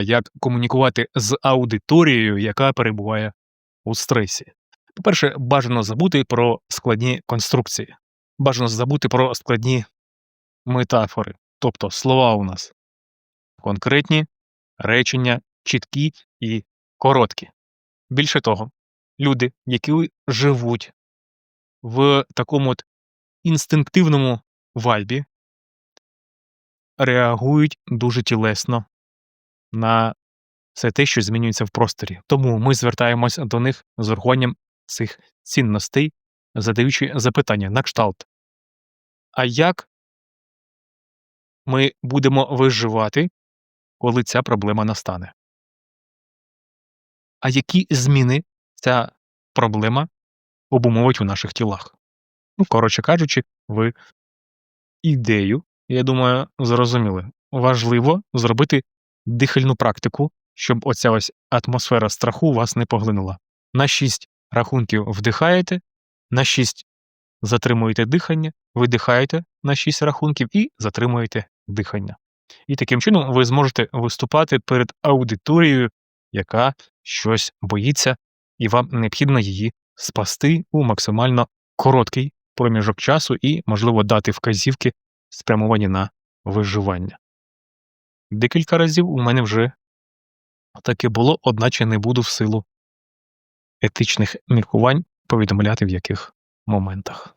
як комунікувати з аудиторією, яка перебуває у стресі. По-перше, бажано забути про складні конструкції, бажано забути про складні метафори, тобто слова у нас конкретні, речення, чіткі і короткі. Більше того, люди, які живуть в такому от інстинктивному вайбі, реагують дуже тілесно на все те, що змінюється в просторі. Тому ми звертаємось до них з урахуванням цих цінностей, задаючи запитання на кшталт. А як ми будемо виживати, коли ця проблема настане? А які зміни ця проблема обумовить у наших тілах? Ну, коротше кажучи, ви ідею, я думаю, зрозуміли. Важливо зробити дихальну практику, щоб оця ось атмосфера страху вас не поглинула. На 6 рахунків вдихаєте, на 6 затримуєте дихання, видихаєте на 6 рахунків і затримуєте дихання. І таким чином ви зможете виступати перед аудиторією, яка щось боїться, і вам необхідно її спасти у максимально короткий проміжок часу і, можливо, дати вказівки, спрямовані на виживання. Декілька разів у мене вже таке було, одначе не буду в силу етичних міркувань повідомляти в яких моментах.